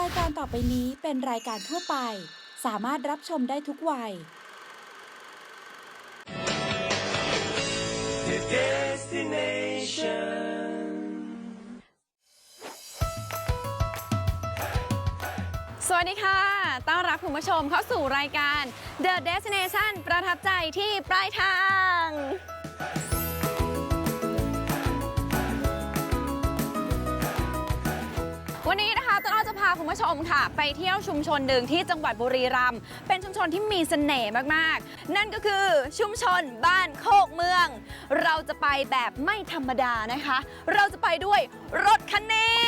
รายการต่อไปนี้เป็นรายการทั่วไป สามารถรับชมได้ทุกวัย The destination. สวัสดีค่ะ ต้อนรับคุณผู้ชมเข้าสู่รายการ The Destination ประทับใจที่ปลายทาง วันนี้นะคะ ผู้ชมค่ะ ไปเที่ยวชุมชนหนึ่งที่จังหวัดบุรีรัมย์เป็นชุมชนที่มีเสน่ห์มาก ๆ นั่นก็คือชุมชนบ้านโคกเมือง เราจะไปแบบไม่ธรรมดานะคะ เราจะไปด้วยรถคันนี้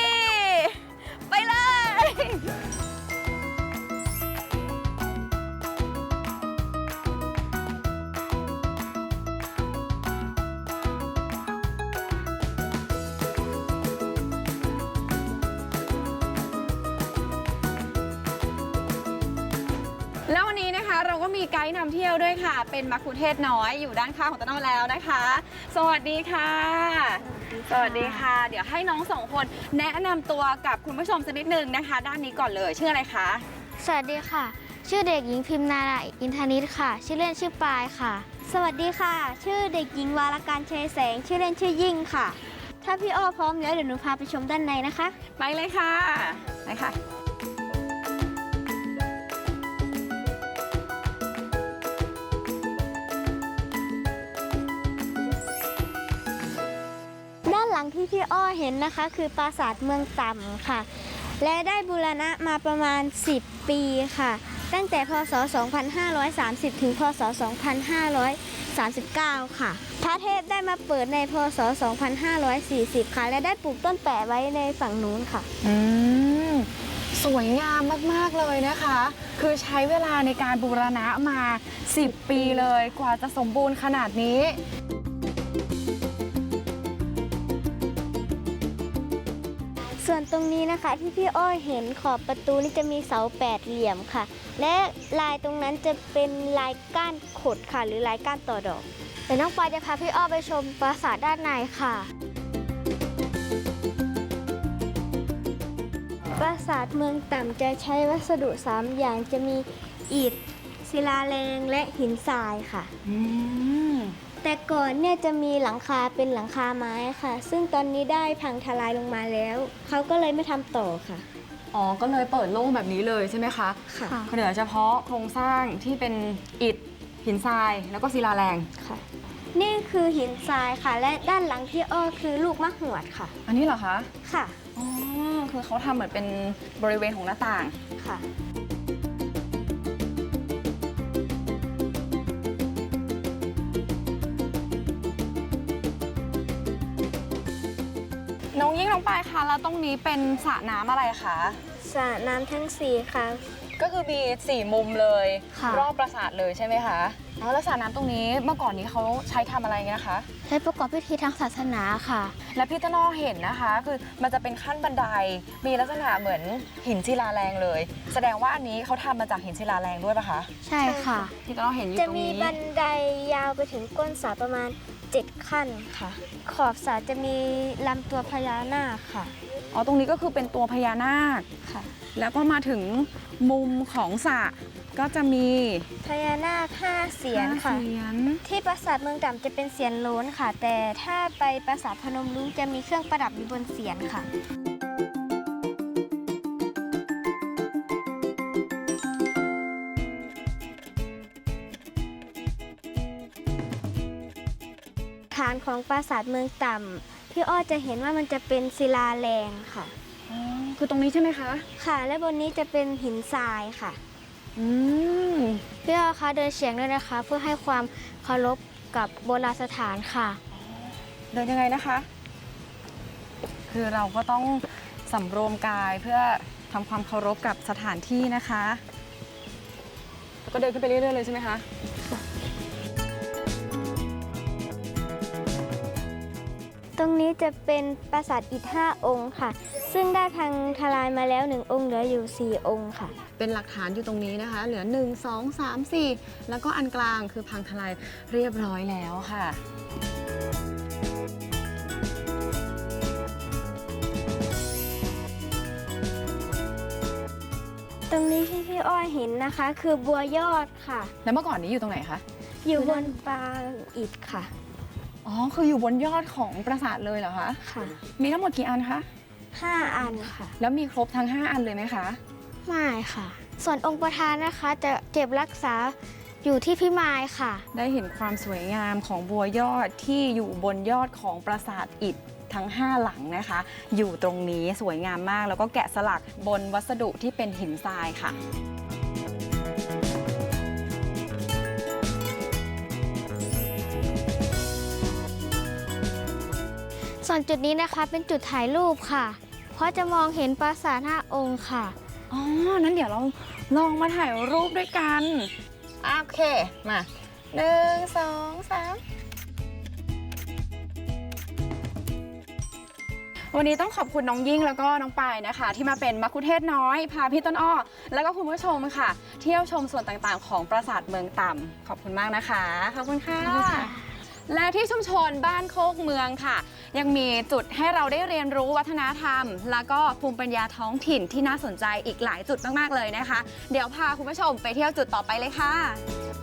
ไปเลย ด์นำเที่ยวด้วยค่ะ เป็นมักคุเทศน้อยอยู่ด้านข้างของต้นอ้อแล้วนะคะ สวัสดีค่ะ สวัสดีค่ะ เดี๋ยวให้น้องสองคนแนะนำตัวกับคุณผู้ชมสักนิดนึงนะคะ ด้านนี้ก่อนเลยชื่ออะไรคะสวัสดีค่ะ ชื่อเด็กหญิงพิมนาราอินทนิตค่ะ ชื่อเล่นชื่อปายค่ะ สวัสดีค่ะ ชื่อเด็กหญิงวารการเชยแสง ชื่อเล่นชื่อยิ่งค่ะ ถ้าพี่อ้อพร้อมแล้วเดี๋ยวหนูพาไปชมด้านในนะคะ ไปเลยค่ะไปค่ะ ที่พี่อ้อเห็นนะคะ คือปราสาทเมืองต่ำค่ะ และได้บูรณะมาประมาณ 10 ปีค่ะ ตั้งแต่พศ 2530 ถึงพศ 2539 ค่ะ พระเทพได้มาเปิดในพศ 2540 ค่ะ และได้ปลูกต้นแปะไว้ในฝั่งนู้นค่ะ อืมสวยงามมาก ๆ เลยนะคะ คือใช้เวลาในการบูรณะมา 10 ปีเลยกว่าจะสมบูรณ์ขนาดนี้ ส่วนตรงนี้นะคะที่พี่อ้อยเห็นขอบประตูนี่จะมีเสาแปดเหลี่ยมค่ะ และลายตรงนั้นจะเป็นลายก้านขดค่ะ หรือลายก้านต่อดอกเดี๋ยวน้องปอยจะพาพี่อ้อไปชมปราสาทด้านในค่ะ ปราสาทเมืองต่ำจะใช้วัสดุ 3 อย่างจะมีอิฐศิลาแรงและหินทรายค่ะ อืม แต่ก่อนเนี่ยจะมีหลังคาเป็นหลังคาไม้ค่ะ ซึ่งตอนนี้ได้พังทลายลงมาแล้ว เขาก็เลยไม่ทำต่อค่ะ อ๋อ ก็เลยเปิดโล่งแบบนี้เลยใช่ไหมคะค่ะ เหลือเฉพาะโครงสร้างที่เป็นอิฐหินทราย แล้วก็ศิลาแรง ค่ะ นี่คือหินทรายค่ะ และด้านหลังพี่อ้อคือลูกมะหวดค่ะ อันนี้เหรอคะ ค่ะ อ๋อ คือเขาทำเหมือนเป็นบริเวณของหน้าต่าง ค่ะ ปายคะแล้วตรงนี้เป็นสระน้ำอะไรคะสระน้ำทั้งสี่ค่ะ ก็คือมีสี่มุมเลยค่ะ รอบปราสาทเลยใช่ไหมคะอ๋อแล้วสระน้ำตรงนี้เมื่อก่อนนี้เขาใช้ทำอะไรกันนะคะ ใช้ประกอบพิธีทางศาสนาค่ะ และพี่ต้นอ้อเห็นนะคะ คือมันจะเป็นขั้นบันไดมีลักษณะเหมือนหินศิลาแรงเลย แสดงว่าอันนี้เขาทำมาจากหินศิลาแรงด้วยปะคะใช่ค่ะ พี่ต้นอ้อเห็นอยู่จะตรงมีนี้บันไดยาวไปถึงก้นสระประมาณ 7 ขั้นค่ะ ขอบสระจะมีลำตัวพญานาคค่ะ อ๋อ ตรงนี้ก็คือเป็นตัวพญานาค ค่ะ แล้วก็มาถึงมุมของสระก็จะมีพญานาคห้าเสียนค่ะห้าเสียนที่ปราสาทเมืองต่ำจะเป็นเสียนโล้นค่ะ แต่ถ้าไปปราสาทพนมรุ้งจะมีเครื่องประดับอยู่บนเสียนค่ะ ของปราสาทเมืองต่ำพี่อ้อจะเห็นว่ามันจะเป็นศิลาแรงค่ะ อ๋อคือตรงนี้ใช่ไหมคะ ค่ะ และบนนี้จะเป็นหินทรายค่ะ อืม พี่อ้อคะเดินเฉียงด้วยนะคะ เพื่อให้ความเคารพกับโบราณสถานค่ะ เดินยังไงนะคะ คือเราก็ต้องสำรวมกายเพื่อทำความเคารพกับสถานที่นะคะ แล้วก็เดินขึ้นไปเรื่อยๆเลยใช่ไหมคะ รงนี้จะเป็นปราสาทอิฐห้าองค์ค่ะ ซึ่งได้พังทลายมาแล้วหนึ่งองค์เหลืออยู่ 4 องค์ค่ะ เป็นหลักฐานอยู่ตรงนี้นะคะ เหลือ 1 2 3 4 แล้วก็อันกลางคือพังทลายเรียบร้อยแล้วค่ะตรงนี้ที่พี่อ้อยเห็นนะคะ คือบัวยอดค่ะ แล้วเมื่อก่อนนี้อยู่ตรงไหนคะ อยู่บนปางอิฐค่ะ อ๋อ คืออยู่บนยอดของปราสาทเลยเหรอคะ ค่ะมีทั้งหมดกี่อันคะ ห้าอันค่ะ แล้วมีครบทั้ง 5 อันเลยไหมคะ ไม่ค่ะ ส่วนองค์ประธานนะคะจะเก็บรักษาอยู่ที่พี่มายค่ะ ได้เห็นความสวยงามของบัวยอดที่อยู่บนยอดของปราสาทอิฐทั้ง 5 หลังนะคะ อยู่ตรงนี้สวยงามมากแล้วก็แกะสลักบนวัสดุที่เป็นหินทรายค่ะ ส่วนจุดนี้นะคะเป็นจุดถ่ายรูปค่ะ เพราะจะมองเห็นปราสาทห้าองค์ค่ะ อ๋อ นั้นเดี๋ยวเราลองมาถ่ายรูปด้วยกันอะโอเค มาหนึ่งสองสามวันนี้ต้องขอบคุณน้องยิ่งแล้วก็น้องปายนะคะ ที่มาเป็นมัคคุเทศก์น้อย พาพี่ต้นอ้อ แล้วก็คุณผู้ชมค่ะ เที่ยวชมส่วนต่างๆ ของปราสาทเมืองต่ำขอบคุณมากนะคะ ขอบคุณค่ะ และที่ชุมชนบ้านโคกเมืองค่ะ ยังมีจุดให้เราได้เรียนรู้วัฒนธรรม แล้วก็ภูมิปัญญาท้องถิ่นที่น่าสนใจอีกหลายจุดมาก ๆ เลยนะคะ เดี๋ยวพาคุณผู้ชมไปเที่ยวจุดต่อไปเลยค่ะ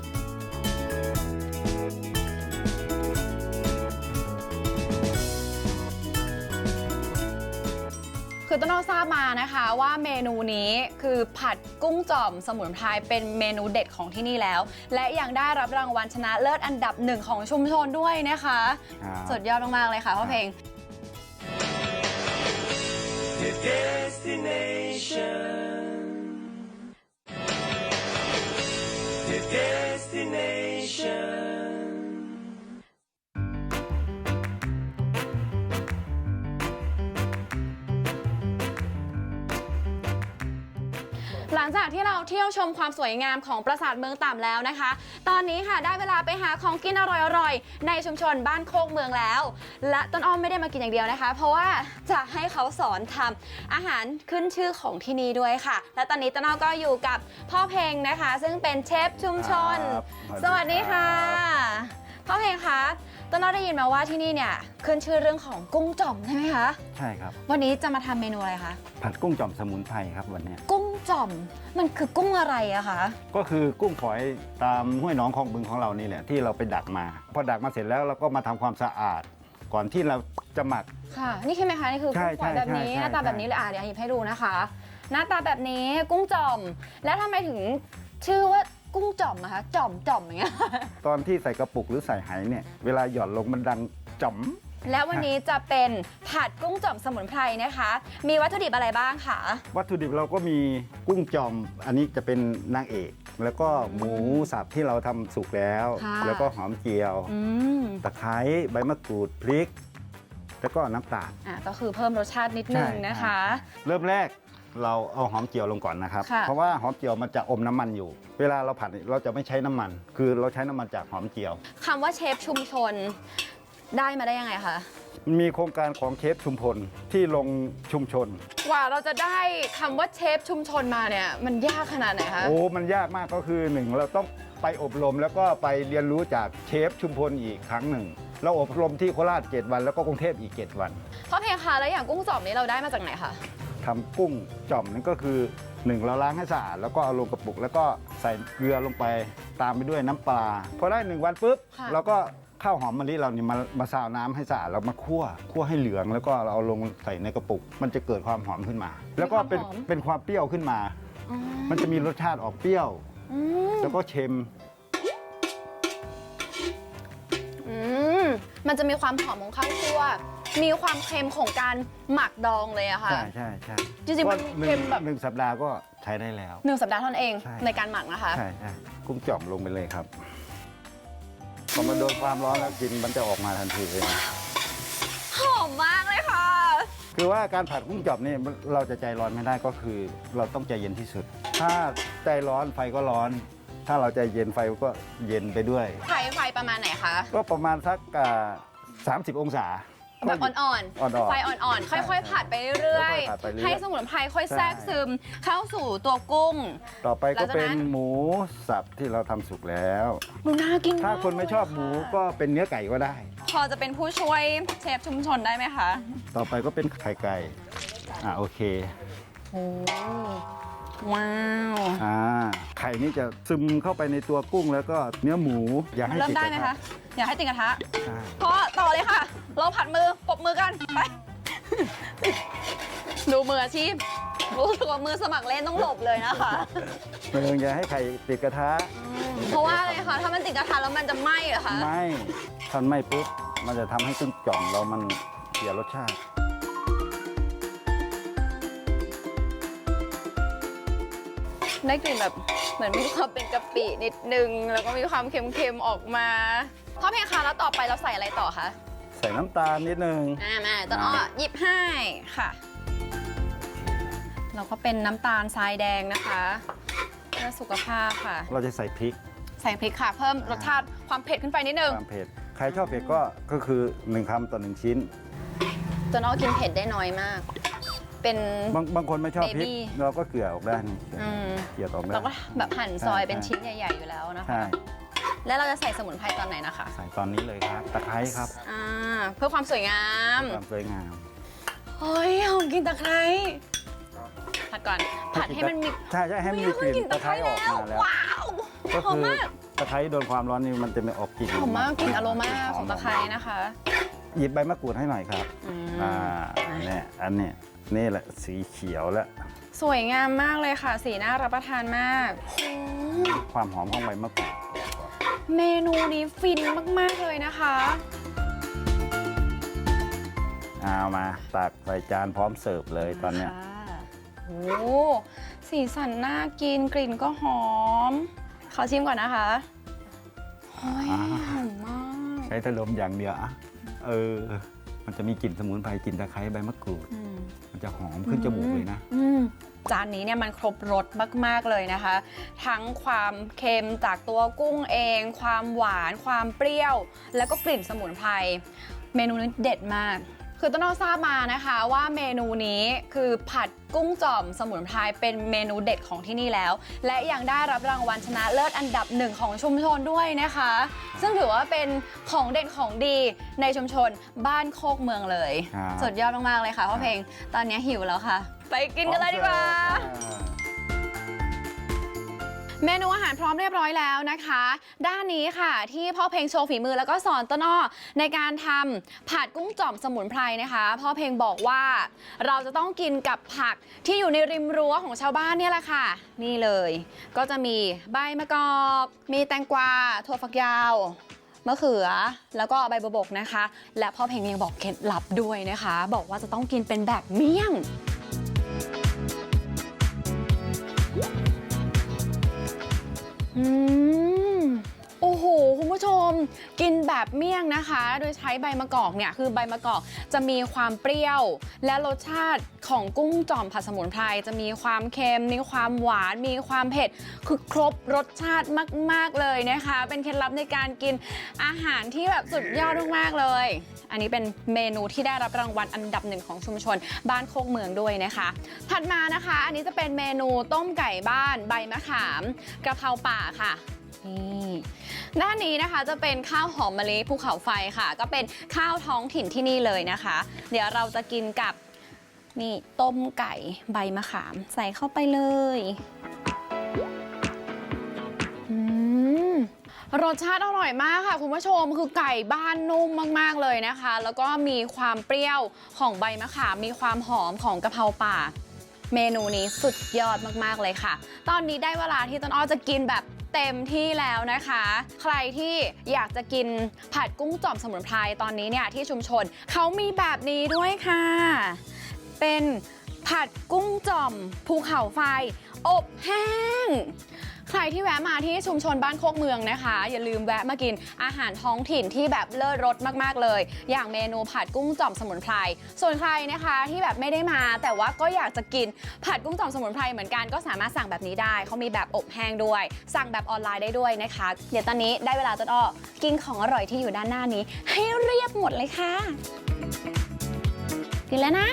คือต้นอ้อทราบมานะคะว่าเมนูนี้คือผัดกุ้งจ่อมสมุนไพรเป็นเมนูเด็ดของที่นี่แล้ว และยังได้รับรางวัลชนะเลิศอันดับหนึ่งของชุมชนด้วยนะคะ ครับ สุดยอดมากๆเลยค่ะพ่อเพลง The destination. The destination. งจากที่เราเที่ยวชมความสวยงามของปราสาทเมืองต่ำแล้วนะคะ ตอนนี้ค่ะได้เวลาไปหาของกินอร่อยๆ ในชุมชนบ้านโคกเมืองแล้ว และต้นอ้อมไม่ได้มากินอย่างเดียวนะคะ เพราะว่าจะให้เขาสอนทำอาหารขึ้นชื่อของที่นี่ด้วยค่ะ และตอนนี้ต้นอ้อมก็อยู่กับพ่อเพลงนะคะ ซึ่งเป็นเชฟชุมชน ครับสวัสดีค่ะ พ่อเพลงคะ ต้นอ้อได้ยินมาว่าที่นี่เนี่ยขึ้นชื่อเรื่องของกุ้งจ่อมใช่ไหมคะ ใช่ครับ วันนี้จะมาทำเมนูอะไรคะ ผัดกุ้งจ่อมสมุนไพรครับวันเนี้ยกุ้งจ่อมมันคือกุ้งอะไรอะคะ ก็คือกุ้งฝอยตามห้วยหนองคลองบึงของเรานี่แหละที่เราไปดักมา พอดักมาเสร็จแล้วเราก็มาทำความสะอาด ก่อนที่เราจะหมัก ค่ะ นี่ใช่ไหมคะนี่คือใช่กุ้งฝอยแบบนี้ใช่ใช่หน้าตาใช่ แบบนี้เลยอะเดี๋ยวหยิบให้ดูนะคะ หน้าตาแบบนี้กุ้งจ่อม แล้วทำไมถึงชื่อว่า กุ้งจ่อมอะคะจ่อมจ่อมอย่างเงี้ย ตอนที่ใส่กระปุกหรือใส่ไหเนี่ย เวลาหย่อนลงมันดังจ่อม แล้ววันนี้จะเป็นผัดกุ้งจ่อมสมุนไพรนะคะ มีวัตถุดิบอะไรบ้างคะ วัตถุดิบเราก็มีกุ้งจอม อันนี้จะเป็นนางเอก แล้วก็หมูสับที่เราทำสุกแล้ว ค่ะ แล้วก็หอมเจียว อืมตะไคร้ใบมะกรูดพริก แล้วก็น้ำตาล อะก็คือเพิ่มรสชาตินิดนึงใช่ นะคะ เริ่มแรก เราเอาหอมเจียวลงก่อนนะครับ ค่ะ เพราะว่าหอมเจียวมันจะอมน้ำมันอยู่ เวลาเราผัดเราจะไม่ใช้น้ำมัน คือเราใช้น้ำมันจากหอมเจียว คำว่าเชฟชุมชนได้มาได้ยังไงคะ มีโครงการของเชฟชุมพลที่ลงชุมชน กว่าเราจะได้คำว่าเชฟชุมชนมาเนี่ย มันยากขนาดไหนคะ โอ้ มันยากมากก็คือหนึ่งเราต้องไปอบรมแล้วก็ไปเรียนรู้จากเชฟชุมพลอีกครั้งหนึ่ง เราอบรมที่โคราช 7 วัน แล้วก็กรุงเทพอีก 7 วัน พ่อเพลงคะแล้วอย่างกุ้งจ่อมนี้เราได้มาจากไหนคะ ทำกุ้งจ่อมนั่นก็คือหนึ่งเราล้างให้สะอาดแล้วก็เอาลงกระปุก แล้วก็ใส่เกลือลงไปตามไปด้วยน้ำปลาพอได้หนึ่งวันปุ๊บค่ะเราก็ข้าวหอมมะลิเรานี่มามาซาวน้ำให้สะอาดเรามาคั่วคั่วให้เหลืองแล้วก็เราเอาลงใส่ในกระปุก มันจะเกิดความหอมขึ้นมา แล้วก็เป็นเป็นความเปรี้ยวขึ้นมาอ๋อมันจะมีรสชาติออกเปรี้ยวอืมแล้วก็เค็มอื มมันจะมีความหอมของข้าวคั่ว มีความเค็มของการหมักดองเลยอะค่ะ ใช่ใช่ใช่จริงๆมันก็หนึ่เค็มแบบ หนึ่งสัปดาห์ก็ใช้ได้แล้ว หนึ่งสัปดาห์เท่านั้นเองใช่ ในการหมักนะคะ ใช่ใช่กุ้งจ่อมลงไปเลยครับพอมาโดนความร้อนแล้วกลินมันจะออกมาทันทีเลยนะหอมมากเลยค่ะ คือว่าการผัดกุ้งจ่อมนี่เราจะใจร้อนไม่ได้ก็คือ เราต้องใจเย็นที่สุด ถ้าใจร้อนไฟก็ร้อน ถ้าเราใจเย็นไฟก็เย็นไปด้วยไฟไฟประมาณไหนคะ ก็ประมาณสักสามสิบองศา แบบอ่อนอ่อนๆไฟอ่อนๆ ค่อยๆ ผัดไปเรื่อยค่อยๆผัดไปเรื่อยให้สมุนไพรค่อยใช่แทรกซึม เข้าสู่ตัวกุ้ง ต่อไปหลัก็งจากนั้นเป็นหมูสับที่เราทำสุกแล้ว ดูน่ากินถ้าคนไม่ชอบหมูก็เป็นเนื้อไก่ก็ได้ พอจะเป็นผู้ช่วยเชฟชุมชนได้ไหมคะ ต่อไปก็เป็นไข่ไก่อ่าโอเค โอ้ว้าว อ่าไข่นี่จะซึมเข้าไปในตัวกุ้ง แล้วก็เนื้อหมูอย่าให้เริ่มติดได้กระไหมทะคะอยากให้ติดกระทะใช่พอต่อเลยค่ะลองผัดมือปรบมือกันไป ดูมืออาชีพรู้สึกว่ามือสมัครเล่นต้องหลบเลยนะคะ เมืองอย่าให้ไข่ติดกระทะเพราะว่าอะไรคะถ้ามันติดกระทะแล้วมันจะไหม้เหรอคะ ไม่ถ้าไม่ปุ๊บมันจะทำให้กุ้งจ่อมเรามันเสียรสชาติ ได้กลิ่นแบบเหมือนมีความเป็นกะปินิดนึง แล้วก็มีความเค็มๆออกมาพ่อเพลงคะแล้วต่อไปเราใส่อะไรต่อคะใส่น้ำตาลนิดนึงอ่ามาต้นอ้อหยิบให้ค่ะ เราก็เป็นน้ำตาลทรายแดงนะคะเพื่อสุขภาพค่ะ เราจะใส่พริก ใส่พริกค่ะ เพิ่มรสชาติความเผ็ดขึ้นไปนิดนึงความเผ็ดใครชอบเผ็ดก็ก็คือหนึ่งคำต่อหนึ่งชิ้นต้นอ้อกินเผ็ดได้น้อยมาก เป็น บางบางคนไม่ชอบพริก Baby เราก็เกลือออกได้นี่อืม เกลือออกได้เราก็แบบหั่นซอยใช่เป็นชิ้นใหญ่ ๆ อยู่แล้วนะใช่คะ แล้วเราจะใส่สมุนไพรตอนไหนนะคะ ใส่ตอนนี้เลยครับตะไคร้ครับอ่า เพื่อความสวยงาม ความสวยงาม เฮ้ยหอมกลินตะไคร้ผัดก่อน ผัดให้มันมี ใช่ใช่ให้มันมีอุ๊ยกลิ่นตะไคร้ออกมาแล้ว ว้าวก็หอมคือมากตะไคร้โดนความร้อนนี่มันจะไม่ออกกลิ่นหอมมากกลิ่นอโรมาของตะไคร้นะคะ หยิบใบมะกรูดให้หน่อยครับ อืมอ่าเนี่ยอันเนี้ย นี่แหละสีเขียวแล้ว สวยงามมากเลยค่ะ สีน่ารับประทานมากโอ้ความหอมของใบมะกรูดเมนูนี้ฟินมาก ๆ เลยนะคะ เอามาตักใส่จานพร้อมเสิร์ฟเลยตอนเนี้ยค่ะโอ้สีสันน่ากินกลิ่นก็หอม ขอชิมก่อนนะคะโอ้ยหอมมาก ใช้แต่ลมอย่างเดียวอะเออ มันจะมีกลิ่นสมุนไพรกลิ่นตะไคร้ใบมะกรูด อืม มันจะหอมขึ้นจมูกเลยนะ อืมจานนี้เนี่ยมันครบรสมาก ๆ เลยนะคะ ทั้งความเค็มจากตัวกุ้งเอง ความหวาน ความเปรี้ยว แล้วก็กลิ่นสมุนไพร เมนูนี้เด็ดมาก คือต้นอ้อทราบมานะคะว่าเมนูนี้คือผัดกุ้งจ่อมสมุนไพรเป็นเมนูเด็ดของที่นี่แล้ว และยังได้รับรางวัลชนะเลิศอันดับหนึ่งของชุมชนด้วยนะคะ ซึ่งถือว่าเป็นของเด่นของดีในชุมชนบ้านโคกเมืองเลย ครับ สุดยอดมากๆเลยค่ะพ่อเพลง ตอนนี้หิวแล้วค่ะ ไปกินกันเลยดีกว่าเเมนูอาหารพร้อมเรียบร้อยแล้วนะคะ ด้านนี้ค่ะ ที่พ่อเพลงโชว์ฝีมือแล้วก็สอนต้นอ้อในการทำผัดกุ้งจ่อมสมุนไพรนะคะ พ่อเพลงบอกว่าเราจะต้องกินกับผักที่อยู่ในริมรั้วของชาวบ้านเนี่ยแหละค่ะ นี่เลย ก็จะมีใบมะกอก มีแตงกวาถั่วฝักยาวมะเขือแล้วก็ใบบัวบกนะคะ และพ่อเพลงยังบอกเคล็ดลับด้วยนะคะ บอกว่าจะต้องกินเป็นแบบเมี่ยง อืม โอ้โห คุณผู้ชม กินแบบเมี่ยงนะคะ โดยใช้ใบมะกอกเนี่ย คือใบมะกอกจะมีความเปรี้ยว และรสชาติของกุ้งจอมผัดสมุนไพรจะมีความเค็ม มีความหวาน มีความเผ็ด คือครบรสชาติมาก ๆ เลยนะคะ เป็นเคล็ดลับในการกินอาหารที่แบบสุดยอดมากๆเลย อันนี้เป็นเมนูที่ได้รับรางวัลอันดับหนึ่งของชุมชน บ้านโคกเมืองด้วยนะคะ ถัดมานะคะ อันนี้จะเป็นเมนูต้มไก่บ้านใบมะขามกระเพราป่าค่ะนี่ด้านนี้นะคะจะเป็นข้าวหอมมะลิภูเขาไฟค่ะ ก็เป็นข้าวท้องถิ่นที่นี่เลยนะคะ เดี๋ยวเราจะกินกับนี่ต้มไก่ใบมะขาม ใส่เข้าไปเลย รสชาติอร่อยมากค่ะ คุณผู้ชมคือไก่บ้านนุ่มมาก ๆ เลยนะคะ แล้วก็มีความเปรี้ยวของใบมะขามมีความหอมของกะเพราป่า เมนูนี้สุดยอดมาก ๆ เลยค่ะ ตอนนี้ได้เวลาที่ต้นอ้อจะกินแบบเต็มที่แล้วนะคะ ใครที่อยากจะกินผัดกุ้งจ่อมสมุนไพรตอนนี้เนี่ยที่ชุมชนเขามีแบบนี้ด้วยค่ะ เป็นผัดกุ้งจ่อมภูเขาไฟ อบแห้ง ใครที่แวะมาที่ชุมชนบ้านโคกเมืองนะคะ อย่าลืมแวะมากินอาหารท้องถิ่นที่แบบเลิศรสมากๆเลย อย่างเมนูผัดกุ้งจ่อมสมุนไพรส่วนใครนะคะที่แบบไม่ได้มา แต่ว่าก็อยากจะกินผัดกุ้งจ่อมสมุนไพรเหมือนกันก็สามารถสั่งแบบนี้ได้เขามีแบบอบแห้งด้วย สั่งแบบออนไลน์ได้ด้วยนะคะ เดี๋ยวตอนนี้ได้เวลาต้นอ้อกินของอร่อยที่อยู่ด้านหน้านี้ ให้เรียบหมดเลยค่ะกินแล้วนะ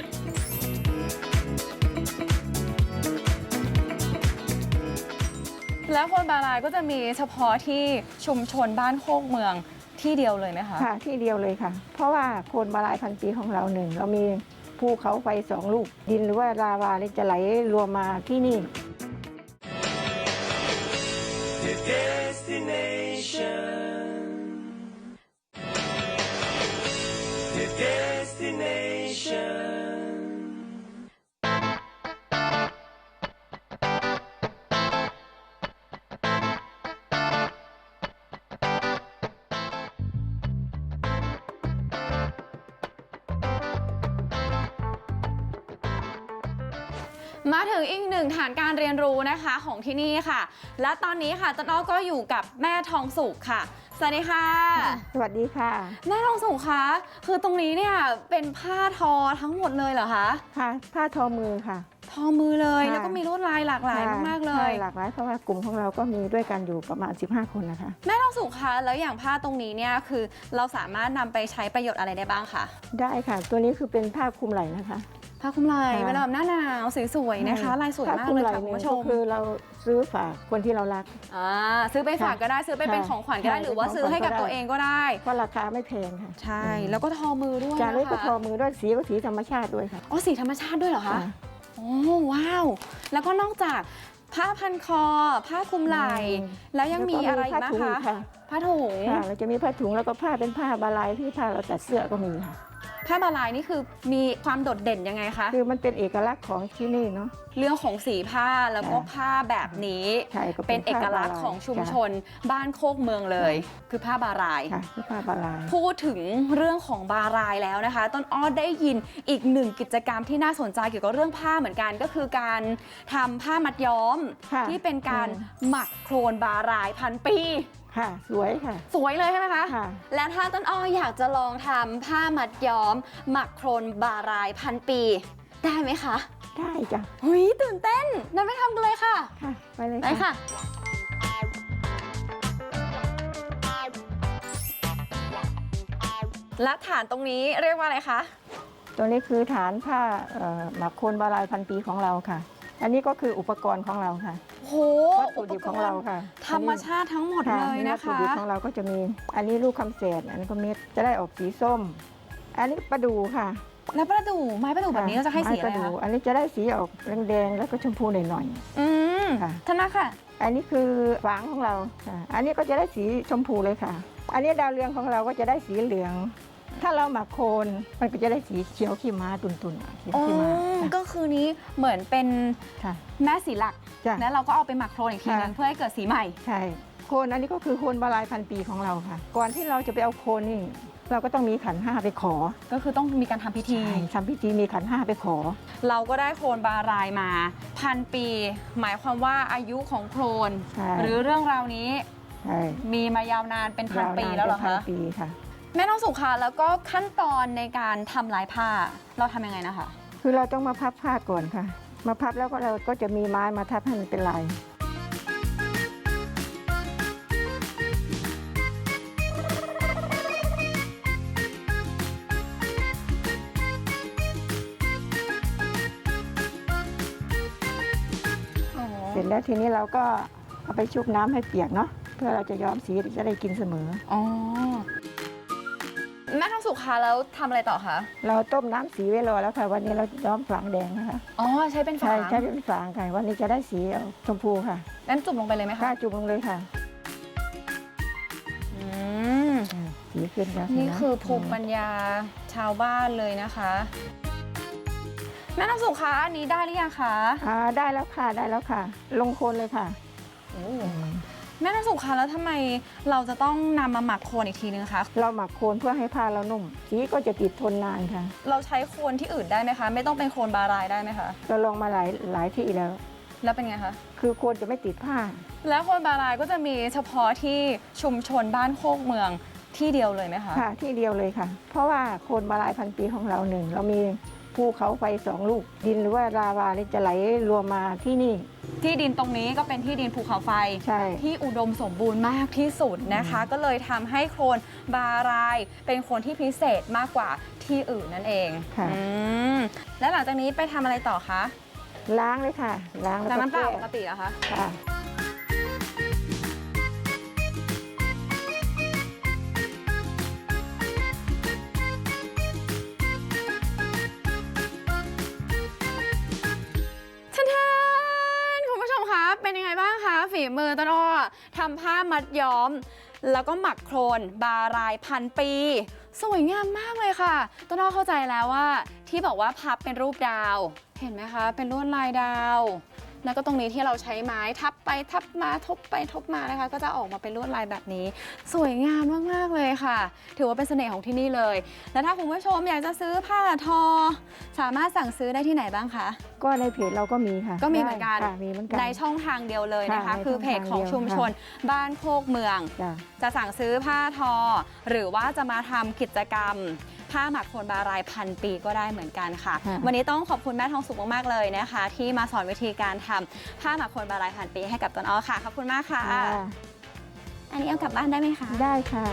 แล้วคนบาลายก็จะมีเฉพาะที่ชุมชนบ้านโคกเมืองที่เดียวเลยไหมคะค่ะที่เดียวเลยค่ะ เพราะว่าคนบาลายพันปีของเราหนึ่งเรามีภูเขาไฟสองลูก ดินหรือว่าลาวาเนี่ยจะไหลรวมมาที่นี่ ถึงอีกหนึ่งฐานการเรียนรู้นะคะของที่นี่ค่ะ และตอนนี้ค่ะต้นอ้อก็อยู่กับแม่ทองสุขค่ะ สวัสดีค่ะ สวัสดีค่ะ แม่ทองสุขคะคือตรงนี้เนี่ยเป็นผ้าทอทั้งหมดเลยเหรอคะ ค่ะ ผ้าทอมือค่ะ ทอมือเลยค่ะ แล้วก็มีลวดลายหลากหลายค่ะมากๆเลใช่ย หลากหลายเพราะว่ากลุ่มของเราก็มีด้วยกันอยู่ประมาณ 15 คนนะคะ แม่ทองสุขคะแล้วอย่างผ้าตรงนี้เนี่ยคือเราสามารถนำไปใช้ประโยชน์อะไรได้บ้างคะ ได้ค่ะ ตัวนี้คือเป็นผ้าคลุมไหล่นะคะ ผ้าคลุมไหล่ค่ะ เวลาแบบหน้าหนาวสวยๆนะคะ ลายสวยมากผ้คเลยไหค่ะคุณนี่ผู้ชก็มคือเราซื้อฝากคนที่เรารัก อ่าซื้อไปฝากก็ได้ซื้อไปเป็นค่ะของขวัญก็ได้ ค่ะหรือว่าเป็นของซื้อให้กับขวัญก็ได้ตัวเองก็ได้ เพราะราคาไม่แพงค่ะใช่ แล้วก็ทอมือด้วยจานนี้ก็นะคะทอมือด้วยสีก็สีธรรมชาติด้วยค่ะอ๋อสีธรรมชาติด้วยเหรอคะ ค่ะ โอ้ว้าว แล้วก็นอกจากผ้าพันคอ ผ้าคลุมไหล่ อืม แล้วยังมีอะไรอีกผ้าบ้างถุงคะ ค่ะผ้าถุง ค่ะเราจะมีผ้าถุงแล้วก็ผ้าเป็นผ้าบาลายที่ผ้าเราตัดเสื้อก็มีค่ะ ผ้าบาลายนี่คือมีความโดดเด่นยังไงคะ คือมันเป็นเอกลักษณ์ของที่นี่เนาะ เรื่องของสีผ้าแล้วก็ค่ะผ้าแบบนี้ ใช่ก็เป็นเอกลักษณ์ผ้าบาลายของชุมชจ้ะนบ้านโคกเมืองเลย คือผ้าบาราย ค่ะคือผ้าบาลาย พูดถึงเรื่องของบารายแล้วนะคะ ต้นอ้อได้ยินอีกหนึ่งกิจกรรมที่น่าสนใจเกี่ยวกับเรื่องผ้าเหมือนกัน ก็คือการทำผ้ามัดย้อม ค่ะที่เป็นการอืม หมักโครนบารายพันปี ค่ะ สวยค่ะ สวยเลยใช่ไหมคะ ค่ะ และถ้าต้นอ้ออยากจะลองทำผ้ามัดย้อม หมักโครนบารายพันปี ได้ไหมคะได้จ้ะหุยตื่นเต้นนั่นไปทำกันเลยค่ะ ค่ะ ไปเลยได้ค่ะค่ะ และฐานตรงนี้เรียกว่าอะไรคะ ตัวนี้คือฐานผ้าเอ่อหมักโคนบาลายพันปีของเราค่ะ อันนี้ก็คืออุปกรณ์ของเราค่ะ โหวัตถุดิบของเราค่ะธรรมชาติทั้งหมดเลยนะวัตถุคะดิบของเราก็จะมี อันนี้ลูกคำแสดอันนี้ก็เม็ดจะได้ออกสีส้ม อันนี้ประดูค่ะ แล้วประดู่ไม้ประดู่แบบนี้เราจะให้สีอะไรม้ปดูคะอันนี้จะได้สีออกแดงๆแล้วก็ชมพูหน่อยอืมค่ะท่านนะค่ะๆอันนี้คือฝางของเราค่ะอันนี้ก็จะได้สีชมพูเลยค่ะ อันนี้ดาวเรืองของเราก็จะได้สีเหลือง ถ้าเราหมักโคนมันก็จะได้สีเขียวขี้ม้าตุนๆอะเขียวอ๋อขี้ม้าค่ะก็คือนี้เหมือนเป็นค่ะแม่สีหลัก จ้ะ แล้วเราก็เอาไปหมักโครนอีกทีนึงค่ะเพื่อให้เกิดสีใหม่ ใช่โคนอันนี้ก็คือโคนบาลายพันปีของเราค่ะ ก่อนที่เราจะไปเอาโคนนี่ เราก็ต้องมีขันห้าไปขอก็คือต้องมีการทำพิธีใช่ทำพิธีมีขันห้าไปขอ เราก็ได้โครนบารายมาพันปี หมายความว่าอายุของโครนใช่ หรือเรื่องราวนี้ใช่มีมายาวนานเป็นพันยาวนานปีแล้วเหรอป็นพัคะนปีค่ะ แม่น้องสุขาแล้วก็ขั้นตอนในการทำลายผ้าเราทำยังไงนะคะ คือเราต้องมาพับผ้าก่อนค่ะ มาพับแล้วก็เราก็จะมีไม้มาทับให้มันเป็นลายเสร็จแล้วทีนี้เราก็เอาไปชุบน้ำให้เปียกเนาะเพื่อเราจะย้อมสีจะได้กินเสมอ อ๋อ แม่ท้องสุขาแล้วทำอะไรต่อคะ เราต้มน้ำสีไว้รอแล้วค่ะ วันนี้เราย้อมฝางแดงนะคะอ๋อ ใช้เป็นฝาใช่ใช้เป็นฝางค่ะ วันนี้จะได้สีชมพูค่ะงั้นจุ่มลงไปเลยไหมค่าคะจุ่มลงเลยค่ะอืมสีขึ้นแล้วนี่คือภูมิมปัญญาชาวบ้านเลยนะคะ แม่น้องสุขาอันนี้ได้หรือยังคะอ่าได้แล้วค่ะได้แล้วค่ะ ลงโคนเลยค่ะ แม่น้องสุขาแล้วทำไมเราจะต้องนำมาหมักโคลนอีกทีนึงคะ เราหมักโคนเพื่อให้ผ้าเรานุ่มสีก็จะติดทนนานค่ะ เราใช้โคลนที่อื่นได้ไหมคะ ไม่ต้องเป็นโคลนบารายได้ไหมคะ เราลองมาหลายหลายที่แล้ว แล้วเป็นไงคะ คือโคนจะไม่ติดผ้า แล้วโคลนบารายก็จะมีเฉพาะที่ชุมชนบ้านโคกเมืองที่เดียวเลยไหมคะ ค่ะที่เดียวเลยค่ะ เพราะว่าโคนบาลายพันปีของเราหนึ่งเรามีภูเขาไฟสองลูก ดินหรือว่าลาวาเนี่ยจะไหลรวมมาที่นี่ ที่ดินตรงนี้ก็เป็นที่ดินภูเขาไฟ ใช่ ที่อุดมสมบูรณ์มากที่สุดนะคะ ก็เลยทำให้โคลนบารายเป็นโคลนที่พิเศษมากกว่าที่อื่นนั่นเองค่ะ อืมแล้วหลังจากนี้ไปทำอะไรต่อคะล้างเลยค่ะ ล้างแล้วล้างก็น้ำเปล่าแช่ปกติเหรอคะ ค่ะ ยังไงบ้างคะฝีมือต้นอ้อทำผ้ามัดย้อม แล้วก็หมักโครนบารายพันปี สวยงามมากเลยค่ะ ต้นอ้อเข้าใจแล้วว่า ที่บอกว่าพับเป็นรูปดาว เห็นไหมคะ เป็นลวดลายดาว แล้วก็ตรงนี้ที่เราใช้ไม้ทับไปทับมาทบไปทบมานะคะ ก็จะออกมาเป็นลวดลายแบบนี้ สวยงามมากๆเลยค่ะ ถือว่าเป็นเสน่ห์ของที่นี่เลย แล้วถ้าคุณผู้ชมอยากจะซื้อผ้าทอ สามารถสั่งซื้อได้ที่ไหนบ้างคะก็ในเพจเราก็มีค่ะก็มีเหมือนกันได้ค่ะมีเหมือนกัน ในช่องทางเดียวเลยนะคะ ค่ะในคือเพจของช่องทางเดียวชุมชน บ้านโคกเมือง จ้ะ จะสั่งซื้อผ้าทอ หรือว่าจะมาทำกิจกรรม ผ้าหมักโคนบารายพันปีก็ได้เหมือนกันค่ะค่ะ วันนี้ต้องขอบคุณแม่ทองสุกมากๆเลยนะคะ ที่มาสอนวิธีการทำผ้าหมักโคนบารายพันปีให้กับต้นอ้อค่ะขอบคุณมากค่ะค่ะ อันนี้เอากลับบ้านได้ไหมคะได้ค่ะ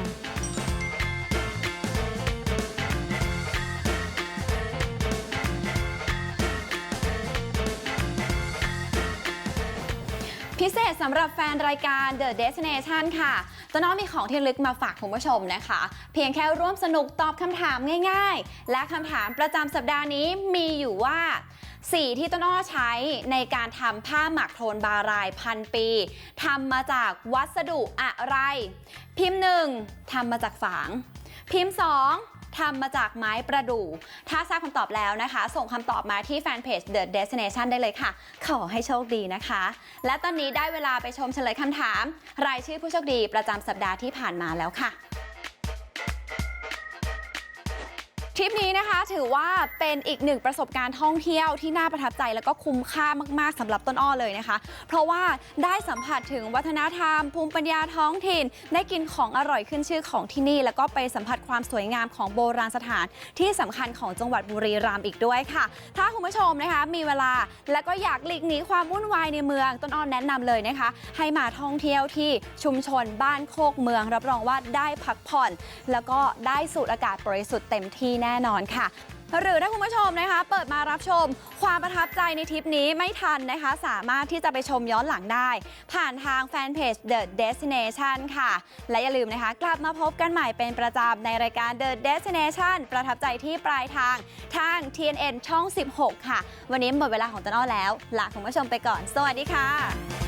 พิเศษสำหรับแฟนรายการ The Destination ค่ะ ต้นอ้อมีของที่ลึกมาฝากคุณผู้ชมนะคะ เพียงแค่ร่วมสนุกตอบคำถามง่าย ๆ และคำถามประจำสัปดาห์นี้มีอยู่ว่า สีที่ต้นอ้อใช้ในการทำผ้าหมักโทนบารายพันปีทำมาจากวัสดุอะไร พิมพ์หนึ่งทำมาจากฝาง พิมพ์สอง ทำมาจากไม้ประดู่ ถ้าทราบคำตอบแล้วนะคะ ส่งคำตอบมาที่แฟนเพจ The Destination ได้เลยค่ะ ขอให้โชคดีนะคะ และตอนนี้ได้เวลาไปชมเฉลยคำถาม รายชื่อผู้โชคดีประจำสัปดาห์ที่ผ่านมาแล้วค่ะ ทริปนี้นะคะถือว่าเป็นอีกหนึ่งประสบการณ์ท่องเที่ยวที่น่าประทับใจแล้วก็คุ้มค่ามาก ๆสำหรับต้นอ้อเลยนะคะ เพราะว่าได้สัมผัสถึงวัฒนธรรม ภูมิปัญญาท้องถิ่น ได้กินของอร่อยขึ้นชื่อของที่นี่ แล้วก็ไปสัมผัสความสวยงามของโบราณสถาน ที่สำคัญของจังหวัดบุรีรัมย์อีกด้วยค่ะ ถ้าคุณผู้ชมนะคะมีเวลาแล้วก็อยากหลีกหนีความวุ่นวายในเมืองต้นอ้อแนะนำเลยนะคะ ให้มาท่องเที่ยวที่ชุมชนบ้านโคกเมือง รับรองว่าได้พักผ่อน แล้วก็ได้สูดอากาศบริสุทธิ์เต็มที่แน่น่นอนค่ะ หรือถ้าคุณผู้ชมนะคะ เปิดมารับชมความประทับใจในทริปนี้ไม่ทันนะคะ สามารถที่จะไปชมย้อนหลังได้ ผ่านทางแฟนเพจ The Destination ค่ะ และอย่าลืมนะคะ กลับมาพบกันใหม่เป็นประจำในรายการ The Destination ประทับใจที่ปลายทางทาง TNN ช่อง 16 ค่ะ วันนี้หมดเวลาของต้นอ้อแล้วลาคุณผู้ชมไปก่อน สวัสดีค่ะ